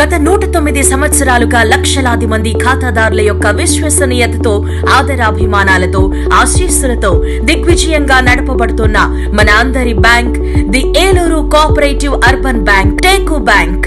గత నూట తొమ్మిది సంవత్సరాలుగా లక్షలాది మంది ఖాతాదారుల యొక్క విశ్వసనీయతతో ఆదరాభిమానాలతో ఆశీస్సులతో దిగ్విజయంగా నడపబడుతున్న మన అందరి bank the Eluru cooperative urban bank teak bank.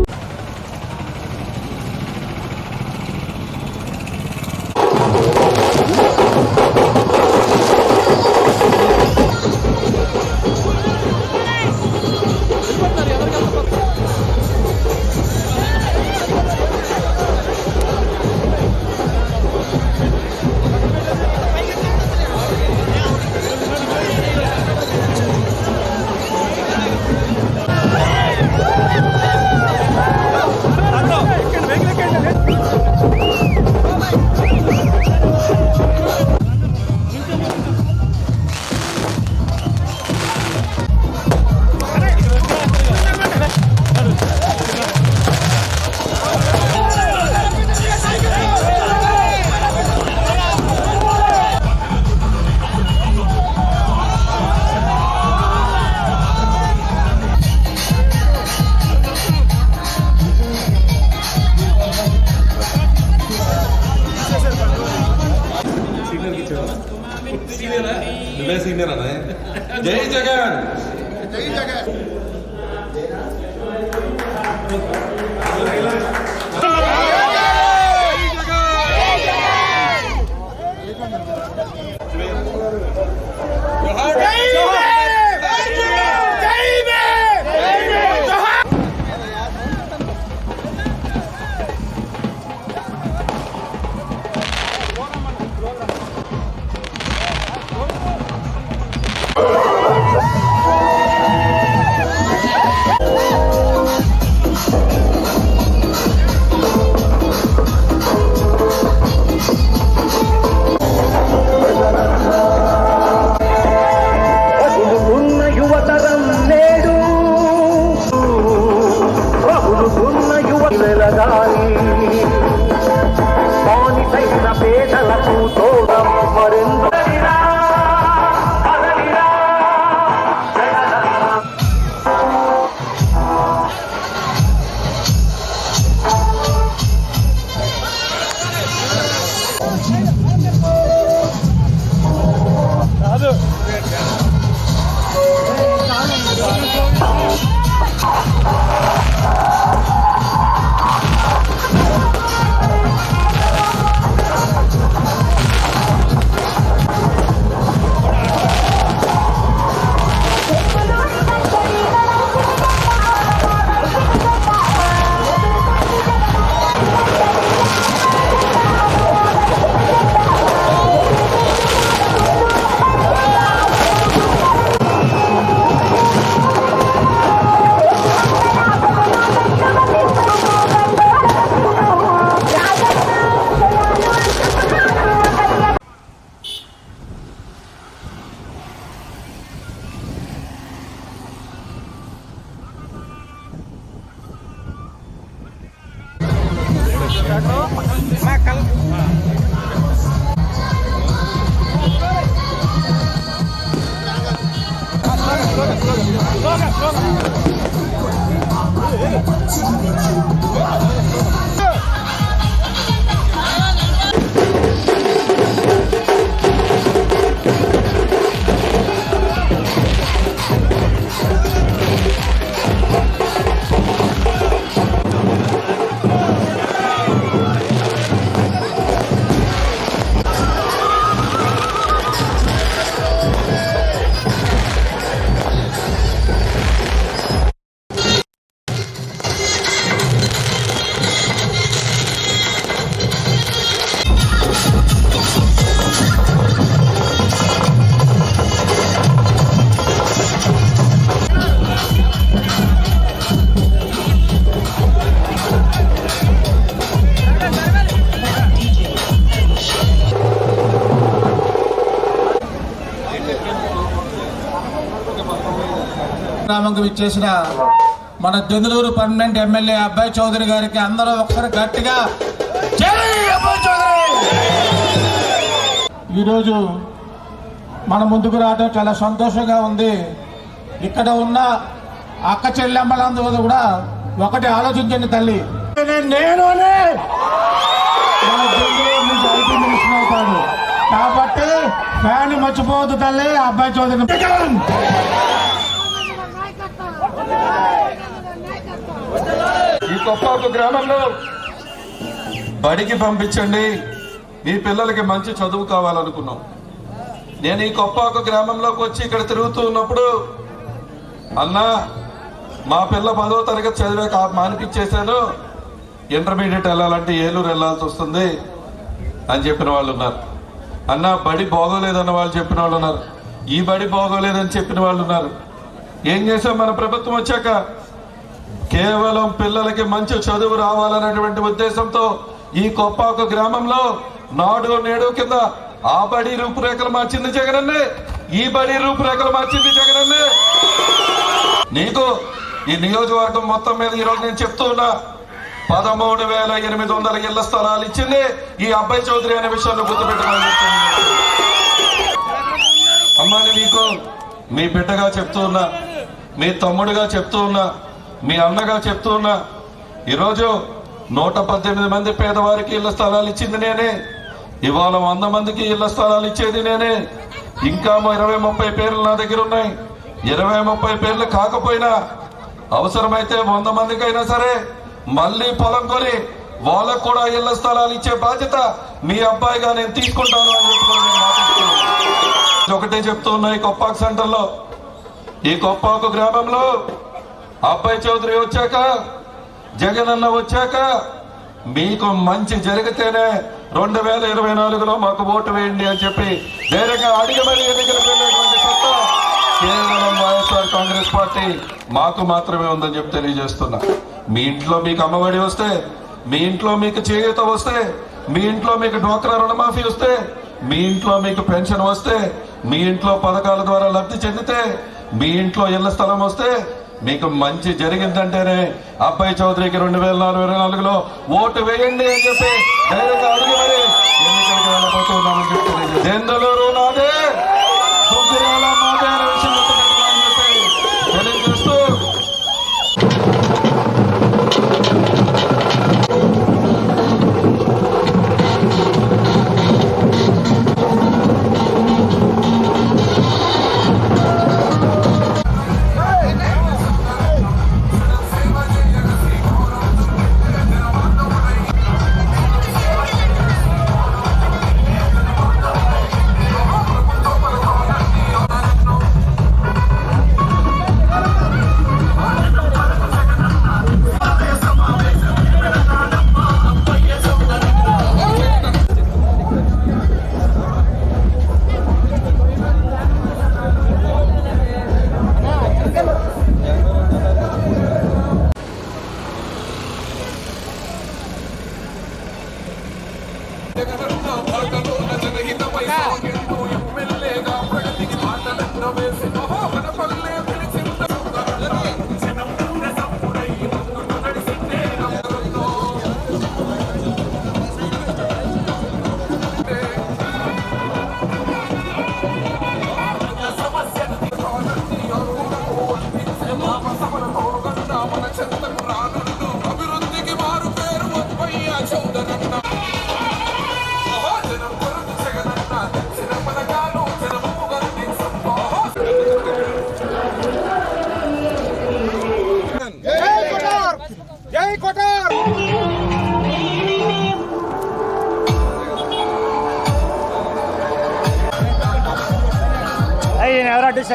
Vamos. గ్రామంకు విచ్చేసిన మన దెందులూరు పర్మనెంట్ ఎమ్మెల్యే అబ్బాయి చౌదరి గారికి అందరూ ఒక్కరు గట్టిగా ఈరోజు మన ముందుకు రావడం చాలా సంతోషంగా ఉంది. ఇక్కడ ఉన్న అక్క చెల్లెమ్మలందరూ కూడా ఒకటి ఆలోచించండి తల్లి. నేను కాబట్టి ఫ్యాన్ మర్చిపోవద్దు తల్లి అబ్బాయి చౌదరి జగన్! ఈ కొప్పాకు గ్రామంలో బడికి పంపించండి. మీ పిల్లలకి మంచి చదువు కావాలనుకున్నాం. నేను ఈ కొప్పాకు గ్రామంలోకి వచ్చి ఇక్కడ తిరుగుతూ ఉన్నప్పుడు అన్నా మా పిల్ల పదో తరగతి చదివాక మానిపించేశాను. ఇంటర్మీడియట్ వెళ్ళాలంటే ఏలూరు వెళ్ళాల్సి వస్తుంది అని చెప్పిన వాళ్ళు ఉన్నారు. అన్న బడి బాగోలేదన్న వాళ్ళు చెప్పిన వాళ్ళు ఉన్నారు. ఈ బడి బాగోలేదని చెప్పిన వాళ్ళు ఉన్నారు. ఏం చేసాం మన ప్రభుత్వం వచ్చాక కేవలం పిల్లలకి మంచి చదువు రావాలనేటువంటి ఉద్దేశంతో ఈ కొప్పాకు గ్రామంలో నాడు నేడు కింద ఆ బడి రూపురేఖలు మార్చింది జగనన్నే ఈ బడి రూపురేఖలు మార్చింది జగనన్నే. నీకు ఈ నియోజకవర్గం మొత్తం మీద ఈరోజు నేను చెప్తూ ఉన్నా పదమూడు వేల ఎనిమిది వందల ఇళ్ళ స్థలాలు ఇచ్చింది ఈ అబ్బాయి చౌదరి అనే విషయాన్ని చెప్తున్నాను అమ్మాని మీకు మీ బిడ్డగా చెప్తూ ఉన్నా మీ తమ్ముడుగా చెప్తూ ఉన్నా మీ అన్నగా చెప్తూ ఉన్నా ఈరోజు నూట పద్దెనిమిది మంది పేదవారికి ఇళ్ళ స్థలాలు ఇచ్చింది నేనే. ఇవాళ వంద మందికి ఇళ్ళ స్థలాలు ఇచ్చేది నేనే. ఇంకా ఇరవై ముప్పై పేర్లు నా దగ్గర ఉన్నాయి. ఇరవై ముప్పై పేర్లు కాకపోయినా అవసరమైతే వంద మందికైనా సరే మళ్ళీ పొలం కొని వాళ్ళకు కూడా ఇళ్ళ స్థలాలు ఇచ్చే బాధ్యత మీ అబ్బాయిగా నేను తీసుకుంటాను అని ఒకటే చెప్తూ ఉన్నా ఈ కొప్పాకు సెంటర్లో. ఈ కొప్పాకు గ్రామంలో అబ్బాయి చౌదరి వచ్చాక జగనన్న వచ్చాక మీకు మంచి జరిగితేనే రెండు వేల ఇరవై నాలుగులో మాకు ఓటు వేయండి అని చెప్పి ధైర్యంగా అడిగి మరి ఎన్నికలకు వెళ్ళేటువంటి సత్తా కేవలం వైఎస్ఆర్ కాంగ్రెస్ పార్టీ మాకు మాత్రమే ఉందని చెప్పి తెలియజేస్తున్నా. మీ ఇంట్లో మీకు అమ్మఒడి వస్తే మీ ఇంట్లో మీకు చేయూత వస్తే మీ ఇంట్లో మీకు డ్వాక్రా రుణమాఫీ వస్తే మీ ఇంట్లో మీకు పెన్షన్ వస్తే మీ ఇంట్లో పథకాల ద్వారా లబ్ధి చెందితే మీ ఇంట్లో ఇళ్ళ స్థలం వస్తే మీకు మంచి జరిగిందంటేనే అబ్బాయి చౌదరికి రెండు వేల నాలుగు ఇరవై నాలుగులో ఓటు వేయండి అని చెప్పి ధైర్యంగా అడిగి మరి ఎన్నికలకు వెళ్ళబోతున్నామని చెప్పి నాదే!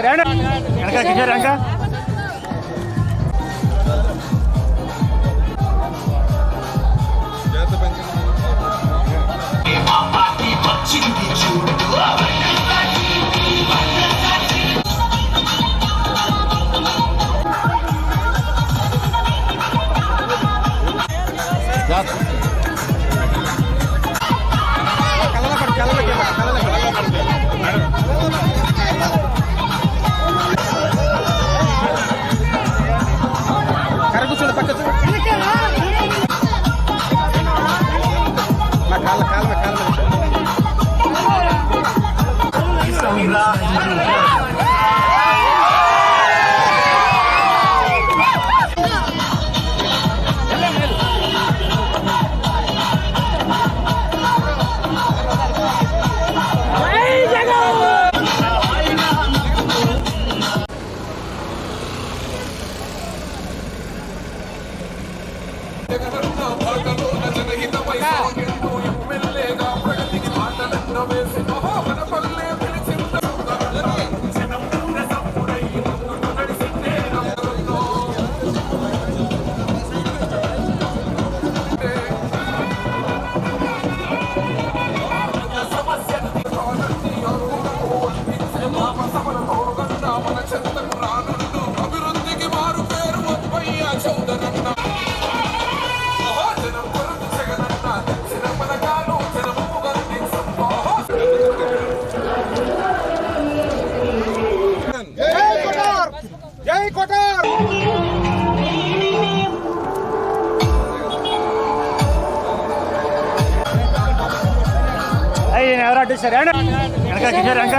ఎవరు అడ్డిస్తారు వెనక కిషోర్ వెనక ఎమ్మెల్యేగా అయ్యి ఎవరు వెనక కిషోర్ వెనక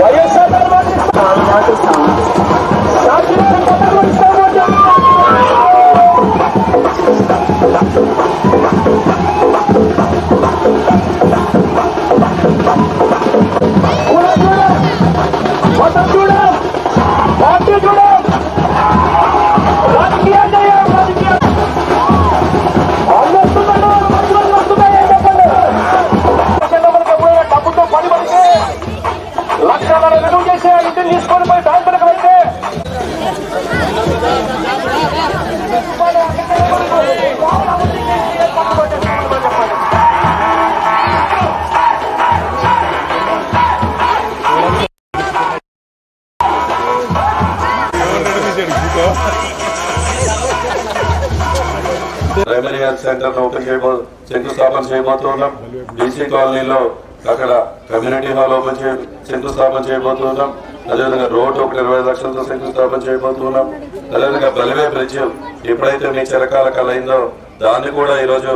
YSR party Nato Sound. Primary health centre open చేయబో శంకుస్థాపన చేయబోతున్నాం బీసీ కాలనీలో అక్కడ కమ్యూనిటీ హాల్ ఓపెన్ చే శంకుస్థాపన చేయబోతున్నాం అదేవిధంగా రోడ్ ఒకటి ఇరవై లక్షలతో శంకుస్థాపన చేయబోతున్నాం అదేవిధంగా బలివే బ్రిడ్జ్ ఎప్పుడైతే మీ చిరకాల కళ అయిందో దాన్ని కూడా ఈరోజు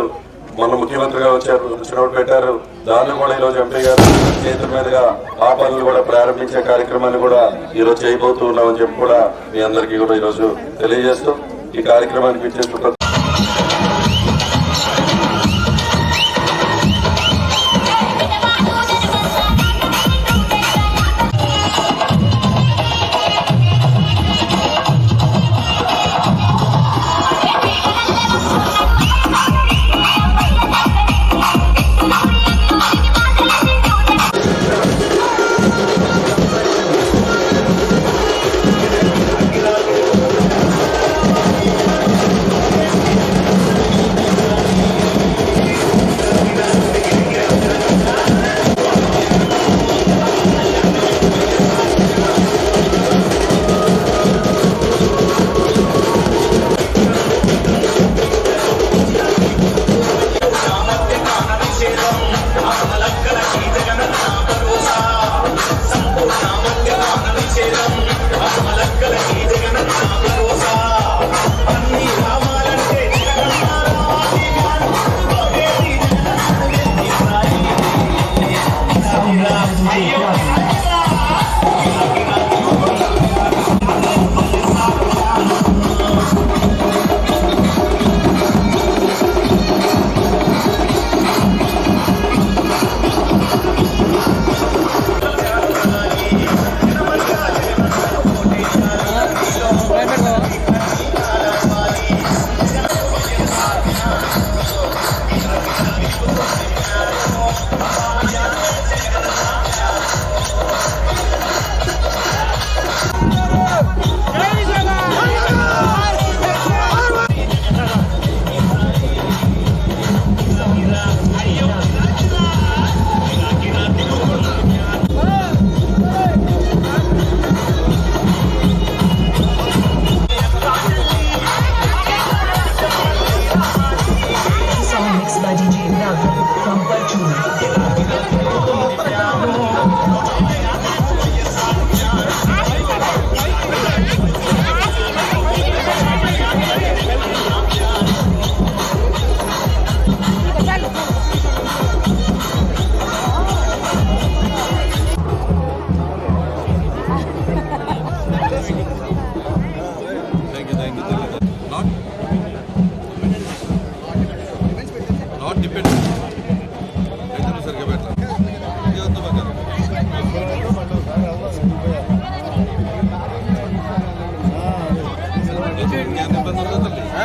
మొన్న ముఖ్యమంత్రిగా వచ్చారు వచ్చినప్పుడు పెట్టారు. దాన్ని కూడా ఈరోజు ఎంపీ గారు చేతుల మీదుగా ఆ పనులు కూడా ప్రారంభించే కార్యక్రమాన్ని కూడా ఈరోజు చేయబోతున్నామని చెప్పి కూడా మీ అందరికీ కూడా ఈరోజు తెలియజేస్తూ ఈ కార్యక్రమానికి ఇచ్చేసిన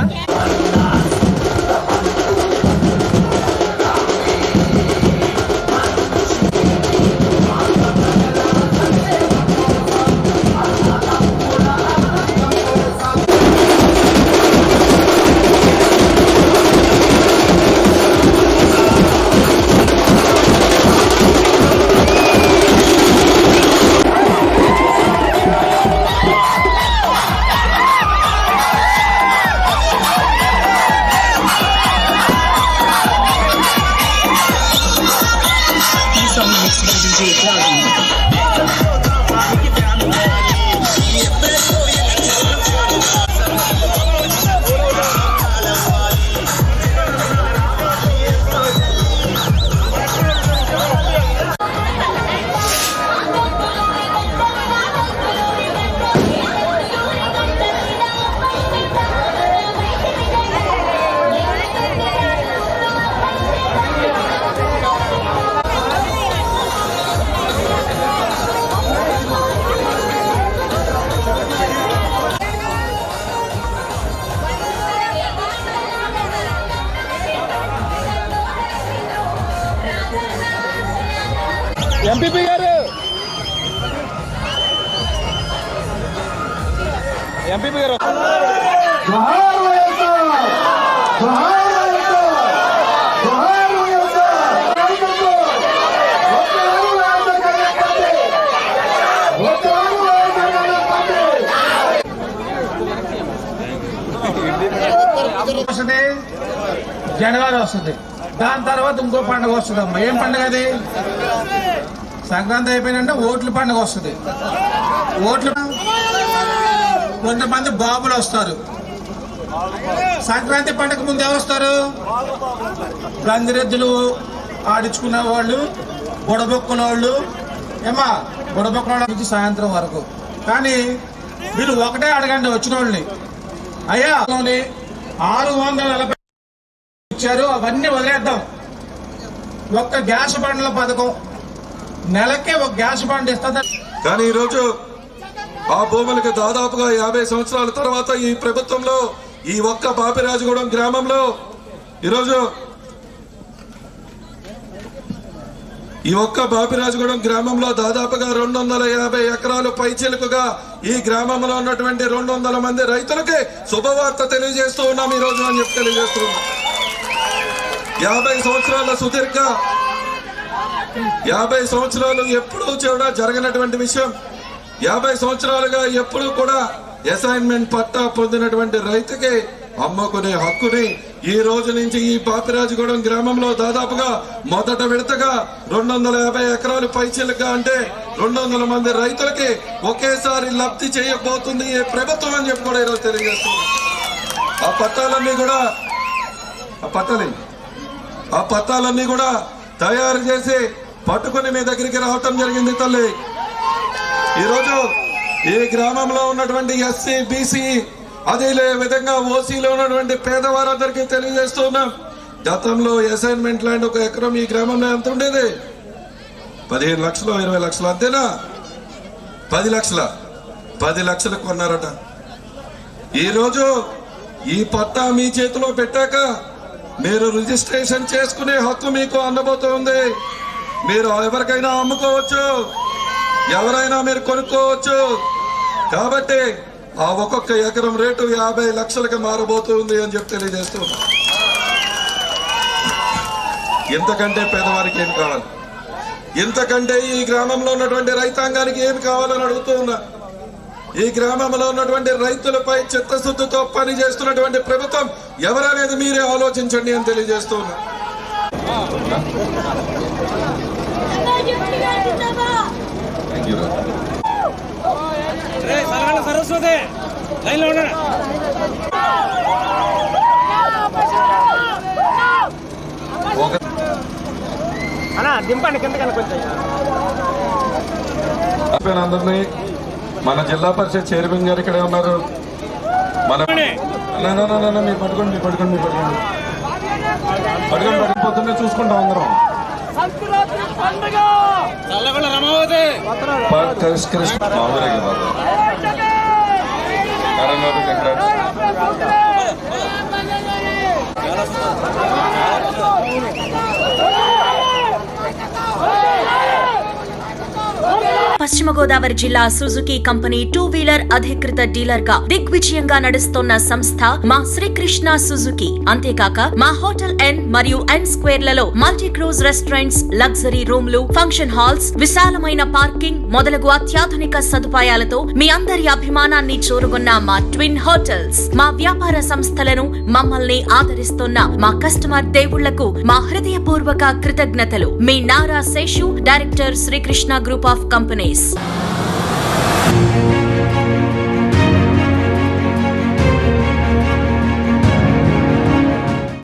ok వస్తుంది. జనవరి వస్తుంది. దాని తర్వాత ఇంకో పండుగ వస్తుంది అమ్మా. ఏం పండుగ అది? సంక్రాంతి అయిపోయినంటే ఓట్ల పండుగ వస్తుంది. ఓట్లు కొంతమంది బాబులు వస్తారు. సంక్రాంతి పండుగ ముందు ఎవరు వస్తారు? గంగిరెద్దులు ఆడించుకునే వాళ్ళు బుడబొక్కల వాళ్ళు. ఏమా బుడబొక్కల వాళ్ళ నుంచి సాయంత్రం వరకు. కానీ మీరు ఒకటే అడగండి వచ్చిన వాళ్ళని అయ్యా ఆరు వందల నలభై ఇచ్చారు. అవన్నీ వదిలేద్దాం. ఒక్క గ్యాస్ బండ్ల పథకం. నెలకే ఒక గ్యాస్ బండ్ ఇస్తుంది కానీ ఈరోజు ఆ భూములకు దాదాపుగా యాభై సంవత్సరాల తర్వాత ఈ ప్రభుత్వంలో ఈ ఒక్క బాపిరాజుగూడెం గ్రామంలో ఈరోజు ఈ ఒక్క బాపిరాజుగూడెం గ్రామంలో దాదాపుగా రెండు వందల యాభై ఎకరాలు పైచిలుకుగా ఈ గ్రామంలో ఉన్నటువంటి రెండు వందల మంది రైతులకి శుభవార్త తెలియజేస్తూ ఉన్నాం ఈ రోజు అని చెప్పి తెలియజేస్తూ ఉన్నాం. యాభై సంవత్సరాల సుదీర్ఘ యాభై సంవత్సరాలు ఎప్పుడూ కూడా జరగనటువంటి విషయం. యాభై సంవత్సరాలుగా ఎప్పుడూ కూడా అసైన్మెంట్ పట్టా పొందినటువంటి రైతుకి అమ్ముకునే హక్కుని ఈ రోజు నుంచి ఈ పాపిరాజుగూడెం గ్రామంలో దాదాపుగా మొదట విడతగా రెండు వందల యాభై ఎకరాలు పైచీలుగా అంటే రెండు వందల మంది రైతులకి ఒకేసారి లబ్ధి చేయబోతుంది ఏ ప్రభుత్వం అని చెప్పి కూడా ఈరోజు తెలియజేస్తుంది ఆ పట్టాలన్నీ కూడా ఆ పట్టాలి ఆ పట్టాలన్నీ కూడా తయారు చేసి పట్టుకుని మీ దగ్గరికి రావటం జరిగింది తల్లి. ఈరోజు ఈ గ్రామంలో ఉన్నటువంటి ఎస్సీ బీసీ అదే విధంగా ఓసీలో ఉన్నటువంటి పేదవారందరికీ తెలియజేస్తున్నాం. గతంలో అసైన్మెంట్ ల్యాండ్ ఒక ఎకరం ఈ గ్రామంలో ఎంత ఉండేది? పదిహేను లక్షలు ఇరవై లక్షలు అంతేనా? పది లక్షల? పది లక్షలు కొన్నారట. ఈరోజు ఈ పట్టా మీ చేతిలో పెట్టాక మీరు రిజిస్ట్రేషన్ చేసుకునే హక్కు మీకు అందబోతోంది. మీరు ఎవరికైనా అమ్ముకోవచ్చు. ఎవరైనా మీరు కొనుక్కోవచ్చు. కాబట్టి ఆ ఒక్కొక్క ఎకరం రేటు యాభై లక్షలకి మారబోతుంది అని చెప్పి తెలియజేస్తున్నా. ఇంతకంటే పేదవారికి ఏం కావాలి? ఇంతకంటే ఈ గ్రామంలో ఉన్నటువంటి రైతాంగానికి ఏమి కావాలని అడుగుతూ ఉన్నా? ఈ గ్రామంలో ఉన్నటువంటి రైతులపై చిత్తశుద్ధితో పని చేస్తున్నటువంటి ప్రభుత్వం ఎవరనేది మీరే ఆలోచించండి అని తెలియజేస్తూ ఉన్నా. సరస్వతి లైన్లో ఉండండి అన్నా దింపండి కిందకన్నా కొంచెం అయిపోయిన అందరినీ మన జిల్లా పరిషత్ చైర్మన్ గారు ఇక్కడే ఉన్నారు మన నా, నా, నా, నా, నా, మీరు పట్టుకోండి మీరు పట్టుకోండి మీరు పట్టుకోండి పట్టుకోండి పట్టుకుని పొద్దున్నే చూసుకుంటాం అందరం చల్లగొండ రమావతి! ప- కృష్ణ కృష్ణ మామూలుగా బాబు కరణ్ గారు. పశ్చిమ గోదావరి జిల్లా సుజుకి కంపెనీ టూ వీలర్ అధికృత డీలర్గా దిగ్విజయంగా నడుస్తోన్న సంస్థ మా శ్రీకృష్ణ సుజుకి. అంతేకాక మా హోటల్ ఎన్ మరియు ఎన్ స్క్వేర్లలో మల్టీ క్రూజ్ రెస్టారెంట్స్ లగ్జరీ రూమ్లు ఫంక్షన్ హాల్స్ విశాలమైన పార్కింగ్ మొదలగు అత్యాధునిక సదుపాయాలతో మీ అందరి అభిమానాన్ని చూరుకున్న మా ట్విన్ హోటల్స్. మా వ్యాపార సంస్థలను మమ్మల్ని ఆదరిస్తున్న మా కస్టమర్ దేవుళ్ళకు మా హృదయపూర్వక కృతజ్ఞతలు. మీ Nara Seshu director Srikrishna group of company. place.